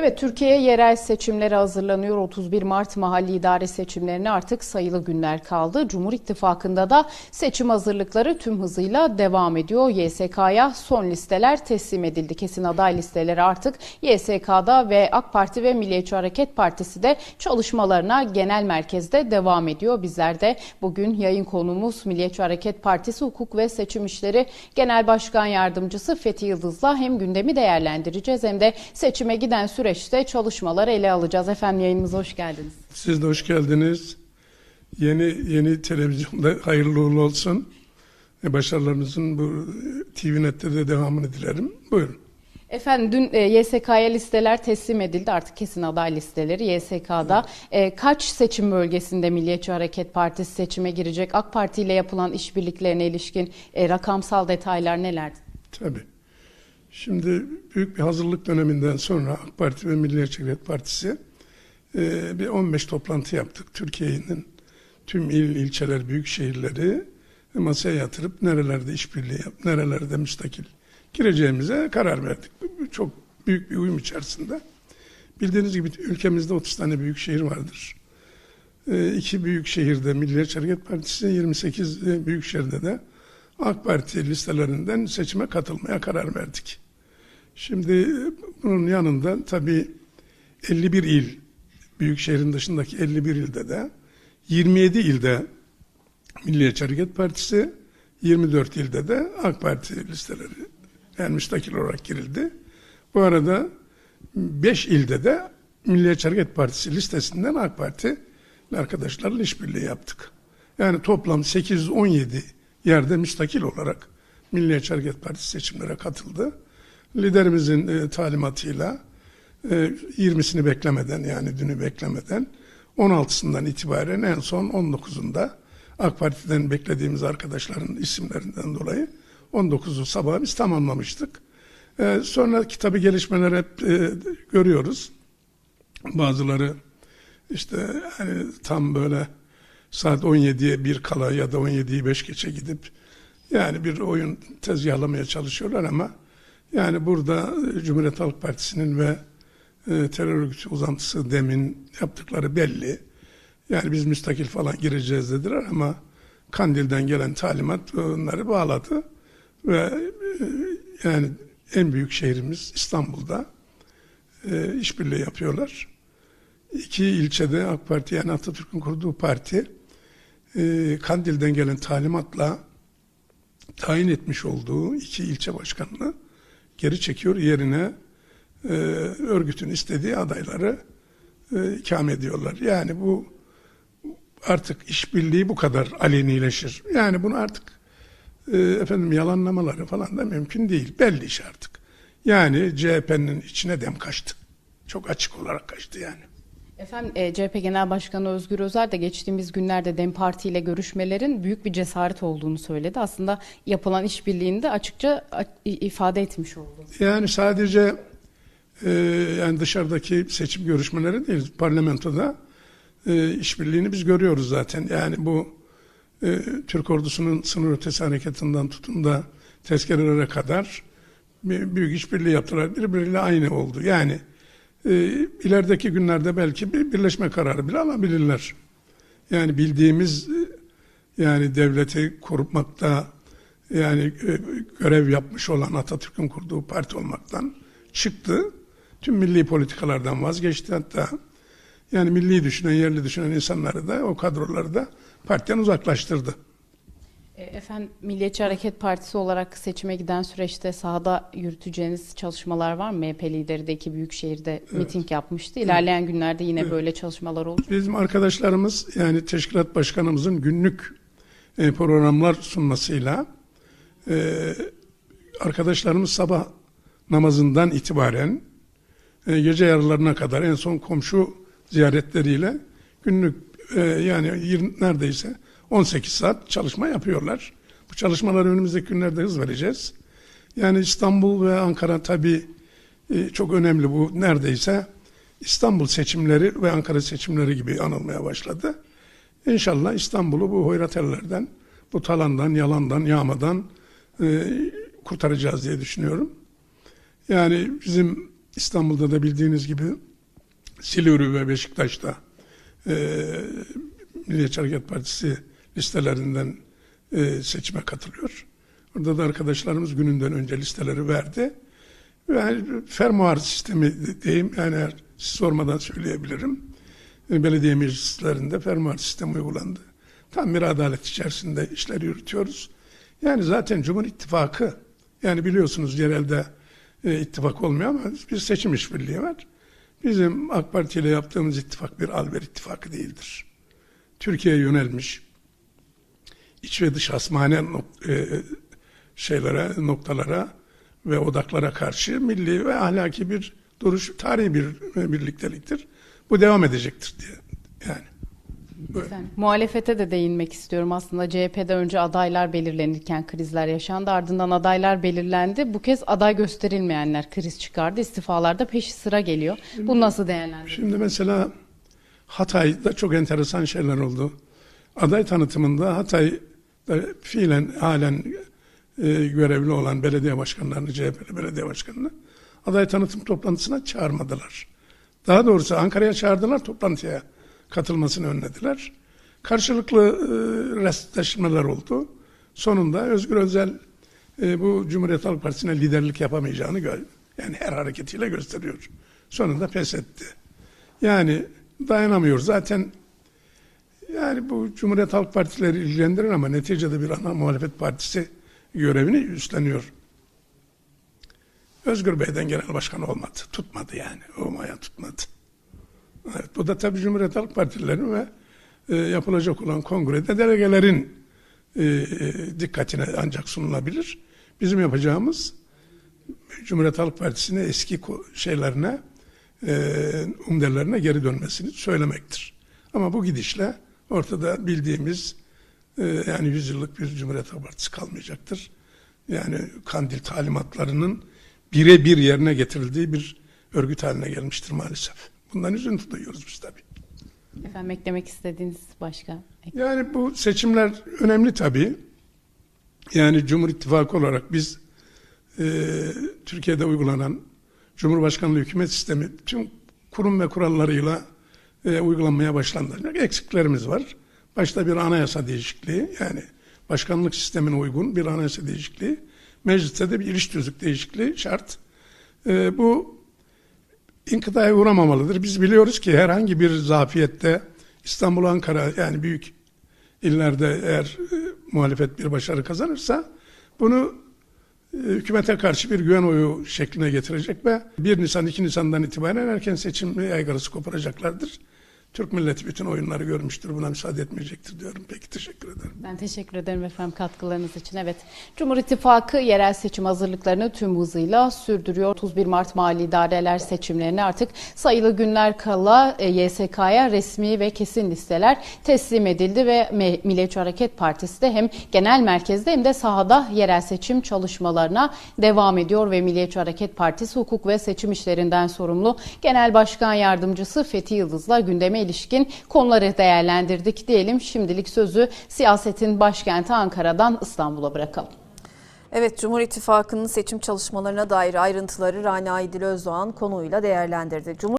Evet, Türkiye yerel seçimlere hazırlanıyor. 31 Mart mahalli idare seçimlerine artık sayılı günler kaldı. Cumhur İttifakı'nda da seçim hazırlıkları tüm hızıyla devam ediyor. YSK'ya son listeler teslim edildi. Kesin aday listeleri artık YSK'da ve AK Parti ve Milliyetçi Hareket Partisi de çalışmalarına genel merkezde devam ediyor. Bizler de bugün yayın konuğumuz Milliyetçi Hareket Partisi Hukuk ve Seçim İşleri Genel Başkan Yardımcısı Fethi Yıldız'la hem gündemi değerlendireceğiz hem de seçime giden süreçte çalışmaları ele alacağız. Efendim yayınımıza hoş geldiniz. Siz de hoş geldiniz. Yeni yeni televizyonda hayırlı uğurlu olsun. E, Başarılarınızın bu TVNet'te de devamını dilerim. Buyurun. Efendim dün e, YSK'ya listeler teslim edildi. Artık kesin aday listeleri YSK'da. E, kaç seçim bölgesinde Milliyetçi Hareket Partisi seçime girecek? AK Parti ile yapılan işbirliklerine ilişkin e, rakamsal detaylar neler? Tabii. Şimdi büyük bir hazırlık döneminden sonra AK Parti ve Milliyetçi Hareket Partisi e, bir 15 toplantı yaptık. Türkiye'nin tüm il, ilçeler, büyük şehirleri masaya yatırıp nerelerde işbirliği yap, nerelerde müstakil gireceğimize karar verdik. Çok büyük bir uyum içerisinde. Bildiğiniz gibi ülkemizde 30 tane büyük şehir vardır. E, iki büyük şehirde Milliyetçi Hareket Partisi, 28 büyük şehirde de AK Parti listelerinden seçime katılmaya karar verdik. Şimdi bunun yanında tabii 51 il, büyük şehrin dışındaki 51 ilde de 27 ilde Milliyetçi Hareket Partisi, 24 ilde de AK Parti listeleri yani müstakil olarak girildi. Bu arada 5 ilde de Milliyetçi Hareket Partisi listesinden AK Parti arkadaşlarla işbirliği yaptık. Yani toplam 817 yerde müstakil olarak Milliyetçi Hareket Partisi seçimlere katıldı. Liderimizin e, talimatıyla e, 20'sini beklemeden yani dünü beklemeden 16'sından itibaren en son 19'unda AK Parti'den beklediğimiz arkadaşların isimlerinden dolayı 19'u sabah biz tamamlamıştık. E, sonraki tabii gelişmeler hep e, görüyoruz. Bazıları işte hani tam böyle saat 17'ye bir kala ya da 17'yi 5 geçe gidip yani bir oyun tezgahlamaya çalışıyorlar ama yani burada Cumhuriyet Halk Partisi'nin ve e, terör örgütü uzantısı demin yaptıkları belli. Yani biz müstakil falan gireceğiz dediler ama Kandil'den gelen talimat onları bağladı ve e, yani en büyük şehrimiz İstanbul'da e, işbirliği yapıyorlar. İki ilçede AK Parti yani Atatürk'ün kurduğu parti e, Kandil'den gelen talimatla tayin etmiş olduğu iki ilçe başkanını geri çekiyor yerine e, örgütün istediği adayları e, ikame ediyorlar. Yani bu artık işbirliği bu kadar alenileşir. Yani bunu artık e, efendim yalanlamaları falan da mümkün değil. Belli iş artık. Yani CHP'nin içine dem kaçtı. Çok açık olarak kaçtı yani. Efendim e, CHP Genel Başkanı Özgür Özel de geçtiğimiz günlerde DEM Parti ile görüşmelerin büyük bir cesaret olduğunu söyledi. Aslında yapılan işbirliğini de açıkça ifade etmiş oldu. Yani sadece e, yani dışarıdaki seçim görüşmeleri değil, parlamentoda e, işbirliğini biz görüyoruz zaten. Yani bu e, Türk ordusunun sınır ötesi hareketinden tutun da tezkerelere kadar büyük işbirliği yaptılar. Birbiriyle aynı oldu. Yani e, ilerideki günlerde belki bir birleşme kararı bile alabilirler. Yani bildiğimiz e, yani devleti kurmakta yani e, görev yapmış olan Atatürk'ün kurduğu parti olmaktan çıktı. Tüm milli politikalardan vazgeçti hatta. Yani milli düşünen, yerli düşünen insanları da o kadroları da partiden uzaklaştırdı. E, Efendim Milliyetçi Hareket Partisi olarak seçime giden süreçte sahada yürüteceğiniz çalışmalar var mı? MHP lideri de iki büyük şehirde miting yapmıştı. İlerleyen günlerde yine böyle çalışmalar olacak. Bizim arkadaşlarımız yani teşkilat başkanımızın günlük e, programlar sunmasıyla e, arkadaşlarımız sabah namazından itibaren gece yarılarına kadar en son komşu ziyaretleriyle günlük yani neredeyse 18 saat çalışma yapıyorlar. Bu çalışmaları önümüzdeki günlerde hız vereceğiz. Yani İstanbul ve Ankara tabii e, çok önemli bu neredeyse İstanbul seçimleri ve Ankara seçimleri gibi anılmaya başladı. İnşallah İstanbul'u bu hoyratelilerden, bu talandan, yalandan, yağmadan e, kurtaracağız diye düşünüyorum. Yani bizim İstanbul'da da bildiğiniz gibi Silivri ve Beşiktaş'ta e, Milliyetçi Hareket Partisi listelerinden e, seçime katılıyor. Orada da arkadaşlarımız gününden önce listeleri verdi. Ve fermuar sistemi diyeyim yani sormadan söyleyebilirim. E, Belediye meclislerinde fermuar sistemi uygulandı. Tam bir adalet içerisinde işler yürütüyoruz. Yani zaten Cumhur İttifakı yani biliyorsunuz yerelde e, ittifak olmuyor ama bir seçim işbirliği var. Bizim AK Parti ile yaptığımız ittifak bir alver ittifakı değildir. Türkiye'ye yönelmiş iç ve dış hasmane nok- e, şeylere, noktalara ve odaklara karşı milli ve ahlaki bir duruş, tarihi bir e, birlikteliktir. Bu devam edecektir diye yani. Efendim, muhalefete de değinmek istiyorum. Aslında CHP'de önce adaylar belirlenirken krizler yaşandı. Ardından adaylar belirlendi. Bu kez aday gösterilmeyenler kriz çıkardı. İstifalar da peşi sıra geliyor. Bu nasıl değerlendiriyorsunuz? Şimdi mesela Hatay'da çok enteresan şeyler oldu. Aday tanıtımında Hatay'da fiilen halen e, görevli olan belediye başkanlarını, CHP'li belediye başkanını aday tanıtım toplantısına çağırmadılar. Daha doğrusu Ankara'ya çağırdılar, toplantıya katılmasını önlediler. Karşılıklı e, restleşmeler oldu. Sonunda Özgür Özel e, bu Cumhuriyet Halk Partisi'ne liderlik yapamayacağını gö- yani her hareketiyle gösteriyor. Sonunda pes etti. Yani dayanamıyor. Zaten yani bu Cumhuriyet Halk Partileri ilgilendirir ama neticede bir ana muhalefet partisi görevini üstleniyor. Özgür Bey'den genel başkan olmadı. Tutmadı yani. O maya tutmadı. Evet, bu da tabii Cumhuriyet Halk Partilerinin ve e, yapılacak olan kongrede delegelerin e, dikkatine ancak sunulabilir. Bizim yapacağımız Cumhuriyet Halk Partisi'ne eski şeylerine, e, umdelerine geri dönmesini söylemektir. Ama bu gidişle ortada bildiğimiz e, yani yüzyıllık bir Cumhuriyet Partisi kalmayacaktır. Yani kandil talimatlarının birebir yerine getirildiği bir örgüt haline gelmiştir maalesef. Bundan üzüntü duyuyoruz biz tabii. Efendim eklemek istediğiniz başka? Yani bu seçimler önemli tabii. Yani Cumhur İttifakı olarak biz e, Türkiye'de uygulanan Cumhurbaşkanlığı hükümet sistemi tüm kurum ve kurallarıyla e, uygulanmaya başlandı. Eksiklerimiz var. Başta bir anayasa değişikliği yani başkanlık sistemine uygun bir anayasa değişikliği. Mecliste de bir iliş değişikliği şart. E, bu inkıtaya uğramamalıdır. Biz biliyoruz ki herhangi bir zafiyette İstanbul, Ankara yani büyük illerde eğer e, muhalefet bir başarı kazanırsa bunu hükümete karşı bir güven oyu şekline getirecek ve 1 Nisan 2 Nisan'dan itibaren erken seçim yaygarası koparacaklardır. Türk milleti bütün oyunları görmüştür. Buna müsaade etmeyecektir diyorum. Peki teşekkür ederim. Ben teşekkür ederim efendim katkılarınız için. Evet, Cumhur İttifakı yerel seçim hazırlıklarını tüm hızıyla sürdürüyor. 31 Mart mali idareler seçimlerine artık sayılı günler kala e, YSK'ya resmi ve kesin listeler teslim edildi ve Milliyetçi Hareket Partisi de hem genel merkezde hem de sahada yerel seçim çalışmalarına devam ediyor ve Milliyetçi Hareket Partisi hukuk ve seçim işlerinden sorumlu Genel Başkan Yardımcısı Fethi Yıldız'la gündeme ilişkin konuları değerlendirdik diyelim. Şimdilik sözü siyasetin başkenti Ankara'dan İstanbul'a bırakalım. Evet, Cumhur İttifakı'nın seçim çalışmalarına dair ayrıntıları Rana İdil Özdoğan konuyla değerlendirdi. Cumhur